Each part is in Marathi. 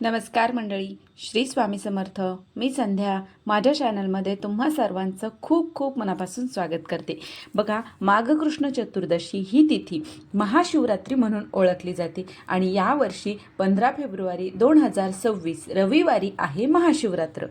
नमस्कार मंडळी श्री स्वामी समर्थ. मी संध्या माझ्या चॅनलमध्ये तुम्हा सर्वांचं खूप खूप मनापासून स्वागत करते. बघा माघकृष्ण चतुर्दशी ही तिथी महाशिवरात्री म्हणून ओळखली जाते आणि यावर्षी पंधरा फेब्रुवारी दोन हजार सव्वीस रविवारी आहे महाशिवरात्र.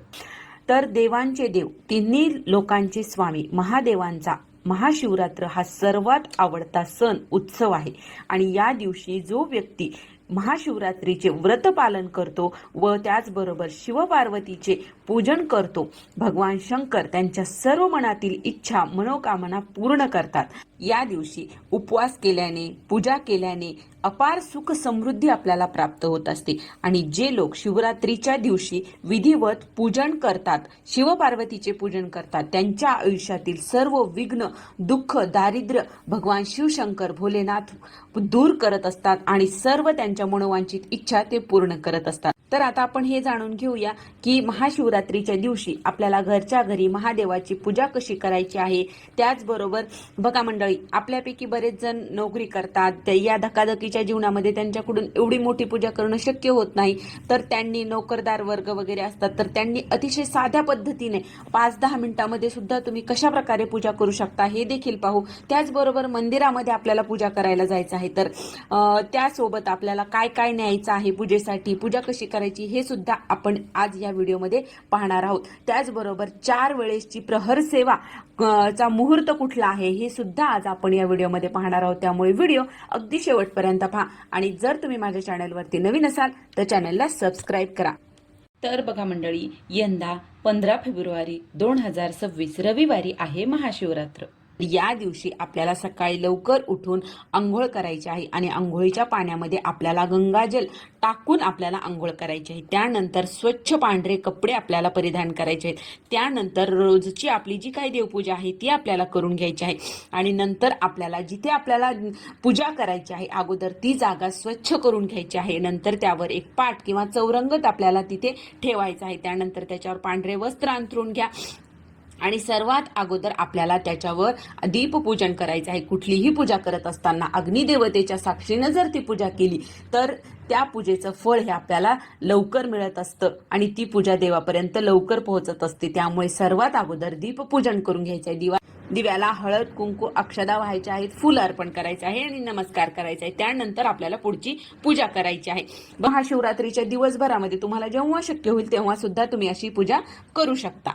तर देवांचे देव तिन्ही लोकांचे स्वामी महादेवांचा महाशिवरात्र हा सर्वात आवडता सण उत्सव आहे. आणि या दिवशी जो व्यक्ती महाशिवरात्रीचे व्रत पालन करतो व त्याचबरोबर शिवपार्वतीचे पूजन करतो. भगवान शंकर त्यांच्या सर्व मनातील इच्छा मनोकामना पूर्ण करतात. या दिवशी उपवास केल्याने पूजा केल्याने अपार सुख समृद्धी आपल्याला प्राप्त होत असते. आणि जे लोक शिवरात्रीच्या दिवशी विधिवत पूजन करतात शिवपार्वतीचे पूजन करतात त्यांच्या आयुष्यातील सर्व विघ्न दुःख दारिद्र्य भगवान शिवशंकर भोलेनाथ दूर करत असतात आणि सर्व त्यांच्या मनोवांचित इच्छा ते पूर्ण करत असतात. तर आता आपण हे जाणून घेऊया की महाशिवरात्रीच्या दिवशी आपल्याला घरच्या घरी महादेवाची पूजा कशी करायची आहे? त्याचबरोबर बघा मंडळी आपल्यापैकी बरेच जण नोकरी करतात. या धकाधकीच्या जीवनामध्ये त्यांच्याकडून एवढी मोठी पूजा करणं शक्य होत नाही. तर त्यांनी नोकरदार वर्ग वगैरे असतात तर त्यांनी अतिशय साध्या पद्धतीने पाच दहा मिनिटामध्ये सुद्धा तुम्ही कशा प्रकारे पूजा करू शकता हे देखील पाहू. त्याचबरोबर मंदिरामध्ये आपल्याला पूजा करायला जायचं आहे. तर त्यासोबत आपल्याला काय काय न्यायचं आहे पूजेसाठी? पूजा कशी करायची हे सुद्धा आपण आज या व्हिडिओमध्ये पाहणार आहोत. त्याचबरोबर चार वेळेसची प्रहर सेवा चा मुहूर्त कुठला आहे हे सुद्धा आज आपण या व्हिडिओमध्ये पाहणार आहोत. त्यामुळे व्हिडिओ अगदी शेवटपर्यंत पहा आणि जर तुम्ही माझ्या चॅनलवरती नवीन असाल तर चॅनलला सबस्क्राईब करा. तर बघा मंडळी यंदा पंधरा फेब्रुवारी दोन हजार सव्वीस रविवारी आहे महाशिवरात्र. या दिवशी आपल्याला सकाळी लवकर उठून आंघोळ करायची आहे आणि आंघोळीच्या पाण्यामध्ये आपल्याला गंगाजल टाकून आपल्याला आंघोळ करायची आहे. त्यानंतर स्वच्छ पांढरे कपडे आपल्याला परिधान करायचे आहेत. त्यानंतर रोजची आपली जी काही देवपूजा आहे ती आपल्याला करून घ्यायची आहे. आणि नंतर आपल्याला जिथे आपल्याला पूजा करायची आहे अगोदर ती जागा स्वच्छ करून घ्यायची आहे. नंतर त्यावर एक पाठ किंवा चौरंगत आपल्याला तिथे ठेवायचं आहे. त्यानंतर त्याच्यावर पांढरे वस्त्र अंथरून घ्या. आणि सर्वात अगोदर आपल्याला त्याच्यावर दीपपूजन करायचं आहे. कुठलीही पूजा करत असताना अग्निदेवतेच्या साक्षीनं जर ती पूजा केली तर त्या पूजेचं फळ हे आपल्याला लवकर मिळत असतं आणि ती पूजा देवापर्यंत लवकर पोहोचत असते. त्यामुळे सर्वात अगोदर दीपपूजन करून घ्यायचं आहे. दिवा दिव्याला हळद कुंकू अक्षदा व्हायच्या आहेत फुल अर्पण करायचं आहे आणि नमस्कार करायचा आहे. त्यानंतर आपल्याला पुढची पूजा करायची आहे. महाशिवरात्रीच्या दिवसभरामध्ये तुम्हाला जेव्हा शक्य होईल तेव्हा सुद्धा तुम्ही अशी पूजा करू शकता.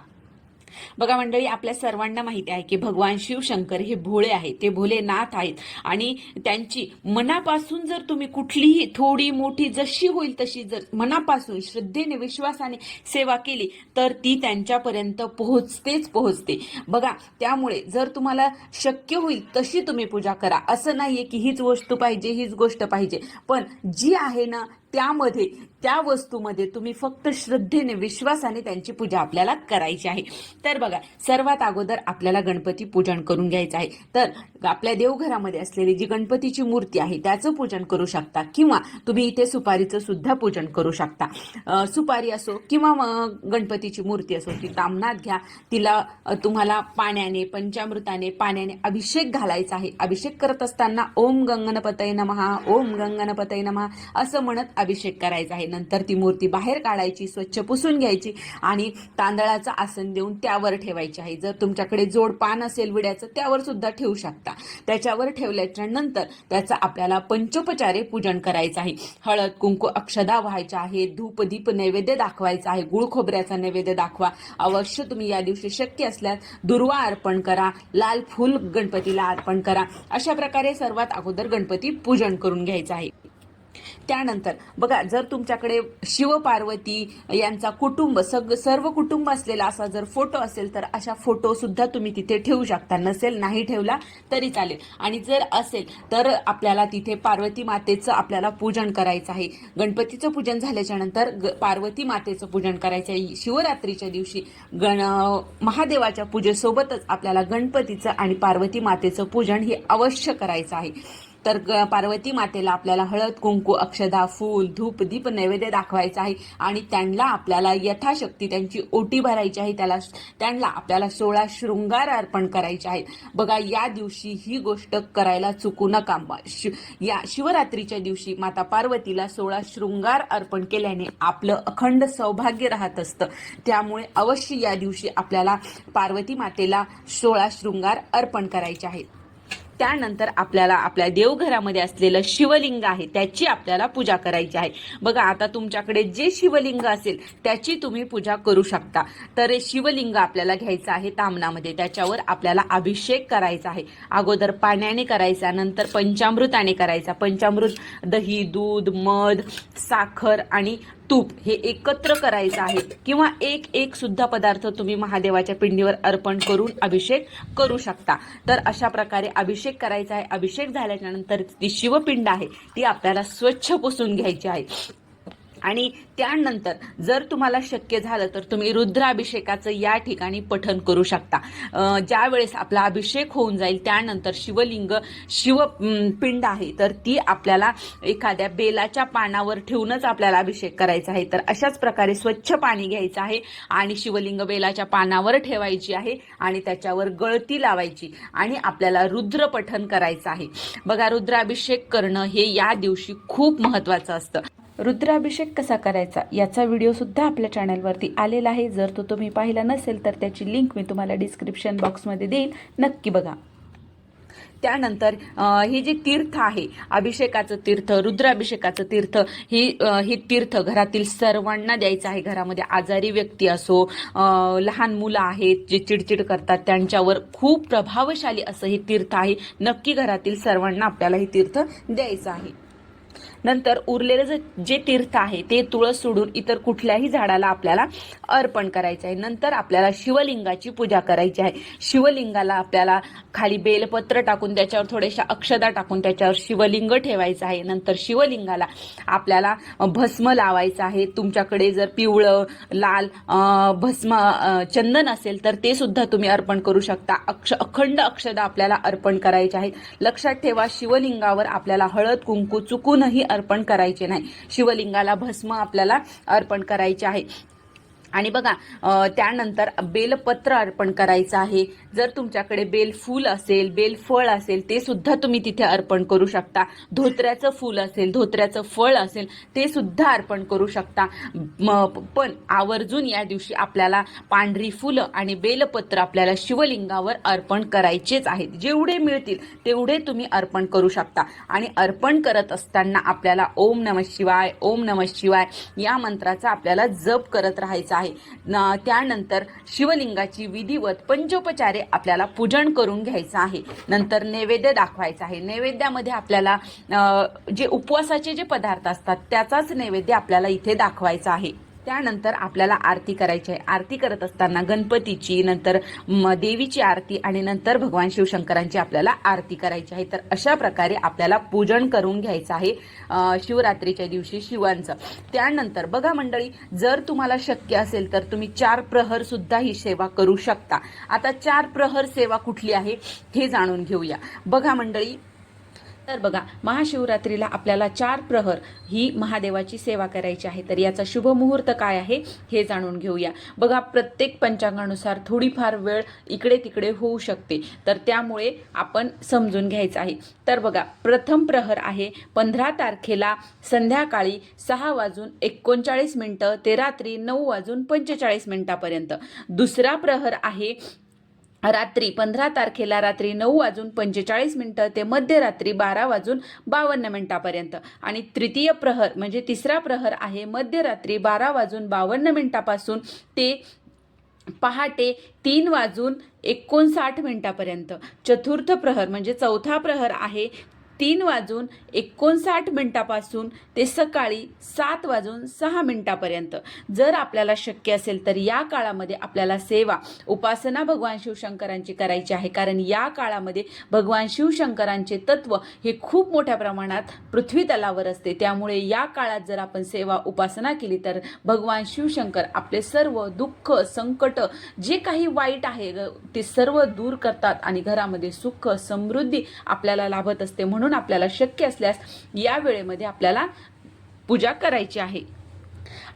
बघा मंडळी आपल्या सर्वांना माहिती आहे की भगवान शिवशंकर हे भोळे आहेत. ते भोलेनाथ आहेत. आणि त्यांची मनापासून जर तुम्ही कुठलीही थोडी मोठी जशी होईल तशी जर मनापासून श्रद्धेने विश्वासाने सेवा केली तर ती त्यांच्यापर्यंत पोहोचतेच पोहोचते. बघा त्यामुळे जर तुम्हाला शक्य होईल तशी तुम्ही पूजा करा. असं नाहीये की हीच वस्तू पाहिजे हीच गोष्ट पाहिजे. पण जी आहे ना त्यामध्ये त्या वस्तूमध्ये तुम्ही फक्त श्रद्धेने विश्वासाने त्यांची पूजा आपल्याला करायची आहे. तर बघा सर्वात अगोदर आपल्याला गणपती पूजन करून घ्यायचं आहे. तर आपल्या देवघरामध्ये असलेली जी गणपतीची मूर्ती आहे त्याचं पूजन करू शकता किंवा तुम्ही इथे सुपारीचं सुद्धा पूजन करू शकता. सुपारी असो किंवा मग गणपतीची मूर्ती असो ती तामनात घ्या. तिला तुम्हाला पाण्याने पंचामृताने पाण्याने अभिषेक घालायचा आहे. अभिषेक करत असताना ओम गंगणपतय नमहा ओम गंगणपतय नमहा असं म्हणत अभिषेक करायचा आहे. नंतर ती मूर्ती बाहेर काढायची स्वच्छ पुसून घ्यायची आणि तांदळाचं आसन देऊन त्यावर ठेवायची आहे. जर तुमच्याकडे जोड पान असेल विड्याचं त्यावर सुद्धा ठेवू शकता. त्याच्यावर ठेवल्याच्या नंतर त्याचं आपल्याला पंचोपचारे पूजन करायचं आहे. हळद कुंकू अक्षदा व्हायच्या आहे धूप दीप नैवेद्य दाखवायचा आहे. गुळ खोबऱ्याचा नैवेद्य दाखवा. अवश्य तुम्ही या दिवशी शक्य असल्यास दुर्वा अर्पण करा. लाल फूल गणपतीला अर्पण करा. अशा प्रकारे सर्वात अगोदर गणपती पूजन करून घ्यायचं आहे. त्यानंतर बघा जर तुमच्याकडे शिवपार्वती यांचा कुटुंब सग सर्व कुटुंब असलेला असा जर फोटो असेल तर अशा फोटोसुद्धा तुम्ही तिथे ठेवू शकता. नसेल नाही ठेवला तरी चालेल. आणि जर असेल तर आपल्याला तिथे पार्वती मातेचं आपल्याला पूजन करायचं आहे. गणपतीचं पूजन झाल्याच्यानंतर ग- पार्वती मातेचं पूजन करायचं आहे. शिवरात्रीच्या दिवशी गण महादेवाच्या पूजेसोबतच आपल्याला गणपतीचं आणि पार्वती मातेचं पूजन हे अवश्य करायचं आहे. तर ग- पार्वती मातेला आपल्याला हळद कुंकू अक्षदा फूल धूप दीप नैवेद्य दाखवायचा आहे आणि त्यांना आपल्याला यथाशक्ती त्यांची ओटी भरायची आहे. त्याला त्यांना आपल्याला सोळा शृंगार अर्पण करायचे आहेत. बघा या दिवशी ही गोष्ट करायला चुकू नका. शि- या शिवरात्रीच्या दिवशी माता पार्वतीला सोळा शृंगार अर्पण केल्याने आपलं अखंड सौभाग्य राहत असतं. त्यामुळे अवश्य या दिवशी आपल्याला पार्वती मातेला सोळा शृंगार अर्पण करायचे आहेत. त्यानंतर आपल्याला आपल्या देवघरामध्ये असलेलं शिवलिंग आहे त्याची आपल्याला पूजा करायची आहे. बघा आता तुमच्याकडे जे शिवलिंग असेल त्याची तुम्ही पूजा करू शकता. तर शिवलिंग आपल्याला घ्यायचं आहे तामणामध्ये त्याच्यावर आपल्याला अभिषेक करायचा आहे. अगोदर पाण्याने करायचा नंतर पंचामृताने करायचा. पंचामृत दही दूध मध साखर आणि तूप हे एकत्र करायचं आहे किंवा एक एक सुद्धा पदार्थ तुम्ही महादेवाच्या पिंडीवर अर्पण करून अभिषेक करू शकता. तर अशा प्रकारे अभिषेक करायचा आहे. अभिषेक झाल्याच्यानंतर ती शिवपिंड आहे. ती आपल्याला स्वच्छ पुसून घ्यायची आहे. आणि त्यानंतर जर तुम्हाला शक्य झालं तर तुम्ही रुद्राभिषेकाचं या ठिकाणी पठन करू शकता. ज्या वेळेस आपला अभिषेक होऊन जाईल त्यानंतर शिवलिंग शिव पिंड आहे तर ती आपल्याला एखाद्या बेलाच्या पानावर ठेवूनच आपल्याला अभिषेक करायचा आहे. तर अशाच प्रकारे स्वच्छ पाणी घ्यायचं आहे आणि शिवलिंग बेलाच्या पानावर ठेवायची आहे आणि त्याच्यावर गळती लावायची आणि आपल्याला रुद्र पठन करायचं आहे. बघा रुद्राभिषेक करणं हे या दिवशी खूप महत्वाचं असतं. रुद्राभिषेक कसा करायचा याचा व्हिडिओसुद्धा आपल्या चॅनलवरती आलेला आहे. जर तो तुम्ही पाहिला नसेल तर त्याची लिंक मी तुम्हाला डिस्क्रिप्शन बॉक्समध्ये देईल नक्की बघा. त्यानंतर हे जे तीर्थ आहे अभिषेकाचं तीर्थ रुद्राभिषेकाचं तीर्थ ही हे तीर्थ घरातील सर्वांना द्यायचं आहे. घरामध्ये आजारी व्यक्ती असो लहान मुलं आहेत जे चिडचिड करतात त्यांच्यावर खूप प्रभावशाली असं हे तीर्थ आहे. नक्की घरातील सर्वांना आपल्याला हे तीर्थ द्यायचं आहे. नंतर उरलेलं जे जे तीर्थ आहे ते तुळस सोडून इतर कुठल्याही झाडाला आपल्याला अर्पण करायचं आहे. नंतर आपल्याला शिवलिंगाची पूजा करायची आहे. शिवलिंगाला आपल्याला खाली बेलपत्र टाकून त्याच्यावर थोड्याशा अक्षदा टाकून त्याच्यावर शिवलिंग ठेवायचं आहे. नंतर शिवलिंगाला आपल्याला भस्म लावायचं आहे. तुमच्याकडे जर पिवळं लाल भस्म चंदन असेल तर ते सुद्धा तुम्ही अर्पण करू शकता. अक्ष अखंड अक्षदा आपल्याला अर्पण करायचे आहेत. लक्षात ठेवा शिवलिंगावर आपल्याला हळद कुंकू चुकूनही अर्पण करायचे नाही. शिवलिंगाला भस्म आपल्याला अर्पण करायचे आहे. आणि बघा त्यानंतर बेलपत्र अर्पण करायचं आहे. जर तुमच्याकडे बेलफूल असेल बेलफळ असेल ते सुद्धा तुम्ही तिथे अर्पण करू शकता. धोत्र्याचं फूल असेल धोत्र्याचं फळ असेल ते सुद्धा अर्पण करू शकता. पण आवर्जून या दिवशी आपल्याला पांढरी फुलं आणि बेलपत्र आपल्याला शिवलिंगावर अर्पण करायचेच आहेत. जेवढे मिळतील तेवढे तुम्ही अर्पण करू शकता. आणि अर्पण करत असताना आपल्याला ओम नम शिवाय ओम नम शिवाय या मंत्राचा आपल्याला जप करत राहायचा आहे. न- त्यानंतर शिवलिंगाची विधिवत पंचोपचारे आपल्याला पूजन करून घ्यायचं आहे. नंतर नैवेद्य दाखवायचा आहे. नैवेद्यामध्ये आपल्याला जे उपवासाचे जे पदार्थ असतात त्याचाच नैवेद्य आपल्याला इथे दाखवायचा आहे. त्यानंतर आपल्याला आरती करायची आहे. आरती करत असताना गणपतीची नंतर म, देवीची आरती आणि नंतर भगवान शिवशंकरांची आपल्याला आरती करायची आहे. तर अशा प्रकारे आपल्याला पूजन करून घ्यायचं आहे शिवरात्रीच्या दिवशी शिवांचं. त्यानंतर बघा मंडळी जर तुम्हाला शक्य असेल तर तुम्ही चार प्रहर सुद्धा ही सेवा करू शकता. आता चार प्रहर सेवा कुठली आहे हे जाणून घेऊया. बघा मंडळी तर बघा महाशिवरात्रीला आपल्याला चार प्रहर ही महादेवाची सेवा करायची आहे. तर याचा शुभ मुहूर्त काय आहे हे जाणून घेऊया. बघा प्रत्येक पंचांगानुसार थोडीफार वेळ इकडे तिकडे होऊ शकते. तर त्यामुळे आपण समजून घ्यायचं आहे. तर बघा प्रथम प्रहर आहे पंधरा तारखेला संध्याकाळी सहा वाजून एकोणचाळीस मिनटं ते रात्री नऊ वाजून पंचेचाळीस मिनटापर्यंत. दुसरा प्रहर आहे रात्री पंधरा तारखेला रात्री नऊ वाजून पंचेचाळीस मिनटं ते मध्यरात्री बारा वाजून बावन्न मिनटापर्यंत. आणि तृतीय प्रहर म्हणजे तिसरा प्रहर आहे मध्यरात्री बारा वाजून बावन्न मिनटापासून ते पहाटे तीन वाजून एकोणसाठ मिनटापर्यंत. चतुर्थ प्रहर म्हणजे चौथा प्रहर आहे तीन वाजून एकोणसाठ मिनटापासून ते सकाळी सात वाजून सहा मिनटापर्यंत. जर आपल्याला शक्य असेल तर या काळामध्ये आपल्याला सेवा उपासना भगवान शिवशंकरांची करायची आहे. कारण या काळामध्ये भगवान शिवशंकरांचे तत्व हे खूप मोठ्या प्रमाणात पृथ्वी तलावर असते. त्यामुळे या काळात जर आपण सेवा उपासना केली तर भगवान शिवशंकर आपले सर्व दुःख संकट जे काही वाईट आहे ग, ते सर्व दूर करतात आणि घरामध्ये सुख समृद्धी आपल्याला लाभत असते. म्हणून म्हणून आपल्याला शक्य असल्यास या वेळेमध्ये आपल्याला पूजा करायची आहे.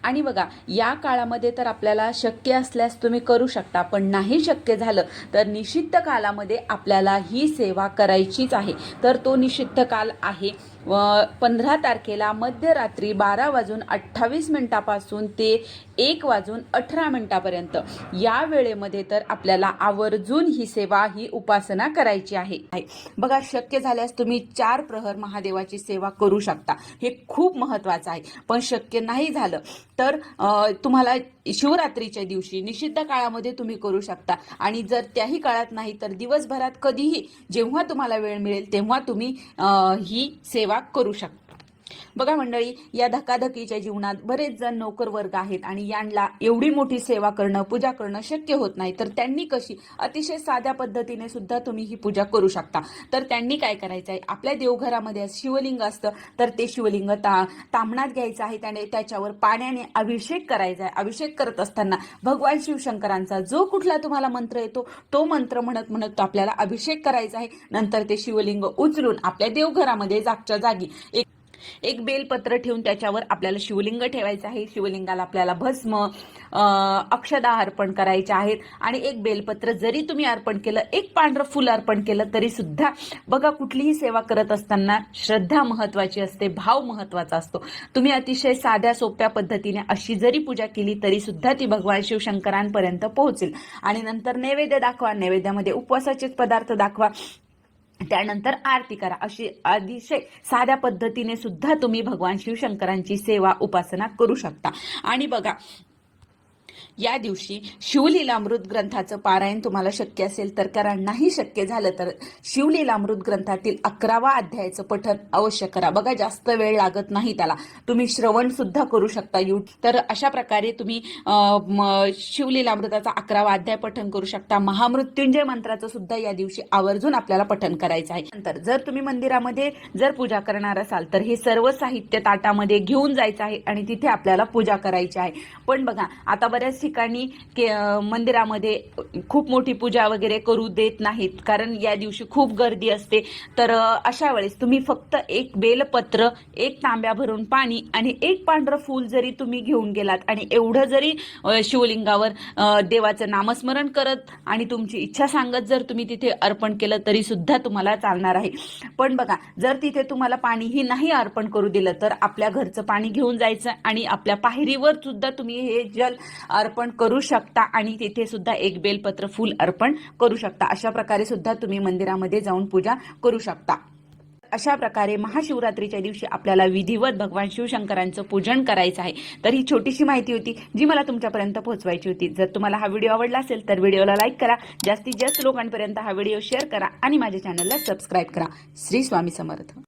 आणि बघा या काळामध्ये तर आपल्याला शक्य असल्यास तुम्ही करू शकता पण नाही शक्य झालं तर निषिद्ध कालामध्ये आपल्याला ही सेवा करायचीच आहे. तर तो निषिद्ध काल आहे. व पंधरा तारखेला मध्यरात्री बारा वाजून अठ्ठावीस मिनिटापासून ते एक वाजून अठरा मिनिटापर्यंत. या वेळेमध्ये तर आपल्याला आवर्जून ही सेवा ही उपासना करायची आहे. आहे. बघा शक्य झाल्यास तुम्ही चार प्रहर महादेवाची सेवा करू शकता. हे खूप महत्त्वाचं आहे. पण शक्य नाही झालं तर तुम्हाला शिवरात्रीच्या दिवशी निषिद्ध काळामध्ये तुम्ही करू शकता. आणि जर त्याही काळात नाही तर दिवसभरात कधीही जेव्हा तुम्हाला वेळ मिळेल तेव्हा तुम्ही ही सेवा करू शकता. बघा मंडळी या धकाधकीच्या जीवनात बरेच जण नोकर वर्ग आहेत आणि यांना एवढी मोठी सेवा करणं पूजा करणं शक्य होत नाही. तर त्यांनी कशी? अतिशय साध्या पद्धतीने सुद्धा तुम्ही ही पूजा करू शकता. तर त्यांनी काय करायचं आहे आपल्या देवघरामध्ये शिवलिंग असतं तर ते शिवलिंग ता तांबणात घ्यायचं आहे त्याने त्याच्यावर पाण्याने अभिषेक करायचा आहे अभिषेक करत असताना भगवान शिवशंकरांचा जो कुठला तुम्हाला मंत्र येतो तो मंत्र म्हणत म्हणत तो आपल्याला अभिषेक करायचा आहे नंतर ते शिवलिंग उचलून आपल्या देवघरामध्ये जागच्या जागी एक एक बेलपत्र ठेवून त्याच्यावर आपल्याला शिवलिंग ठेवायचं आहे. शिवलिंगाला आपल्याला भस्म अक्षदा अर्पण करायचे आहेत. आणि एक बेलपत्र जरी तुम्ही अर्पण केलं एक पांढरं फुल अर्पण केलं तरी सुद्धा बघा कुठलीही सेवा करत असताना श्रद्धा महत्वाची असते भाव महत्त्वाचा असतो. तुम्ही अतिशय साध्या सोप्या पद्धतीने अशी जरी पूजा केली तरी सुद्धा ती भगवान शिवशंकरांपर्यंत पोहोचेल. आणि नंतर नैवेद्य दाखवा नैवेद्यामध्ये उपवासाचेच पदार्थ दाखवा. त्यानंतर आरती करा. अशी अतिशय साध्या पद्धतीने सुद्धा तुम्ही भगवान शिवशंकरांची सेवा उपासना करू शकता. आणि बघा या दिवशी शिवलीलामृत ग्रंथाचं पारायण तुम्हाला शक्य असेल तर करा. नाही शक्य झालं तर शिवलीलामृत ग्रंथातील अकरावा अध्यायाचं पठन अवश्य करा. बघा जास्त वेळ लागत नाही त्याला. तुम्ही श्रवण सुद्धा करू शकता यू तर अशा प्रकारे तुम्ही शिवलीलामृताचा अकरावा अध्याय पठन करू शकता. महामृत्युंजय मंत्राचं सुद्धा या दिवशी आवर्जून आपल्याला पठन करायचं आहे. नंतर जर तुम्ही मंदिरामध्ये जर पूजा करणार असाल तर हे सर्व साहित्य ताटामध्ये घेऊन जायचं आहे आणि तिथे आपल्याला पूजा करायची आहे. पण बघा आता बऱ्याच ठिकाणी के- मंदिरामध्ये खूप मोठी पूजा वगैरे करू देत नाहीत. कारण या दिवशी खूप गर्दी असते. तर अशा वेळेस तुम्ही फक्त एक बेलपत्र एक तांब्या भरून पाणी आणि एक पांढरं फूल जरी तुम्ही घेऊन गेलात आणि एवढं जरी शिवलिंगावर देवाचं नामस्मरण करत आणि तुमची इच्छा सांगत जर तुम्ही तिथे अर्पण केलं तरी सुद्धा तुम्हाला चालणार आहे. पण बघा जर तिथे तुम्हाला पाणीही नाही अर्पण करू दिलं तर आपल्या घरचं पाणी घेऊन जायचं आणि आपल्या पायरीवर सुद्धा तुम्ही हे जल अर्पण करू शकता आणि तिथे सुद्धा एक बेलपत्र फूल अर्पण करू शकता. अशा प्रकारे सुद्धा तुम्ही मंदिरामध्ये जाऊन पूजा करू शकता. अशा प्रकारे महाशिवरात्रीच्या दिवशी आपल्याला विधिवत भगवान शिवशंकरांचं पूजन करायचं आहे. तर ही छोटीशी माहिती होती जी मला तुमच्यापर्यंत पोहोचवायची होती. जर तुम्हाला हा व्हिडिओ आवडला असेल तर व्हिडिओला लाईक करा. जास्तीत जास्त लोकांपर्यंत हा व्हिडिओ शेअर करा आणि माझ्या चॅनलला सबस्क्राईब करा. श्री स्वामी समर्थ.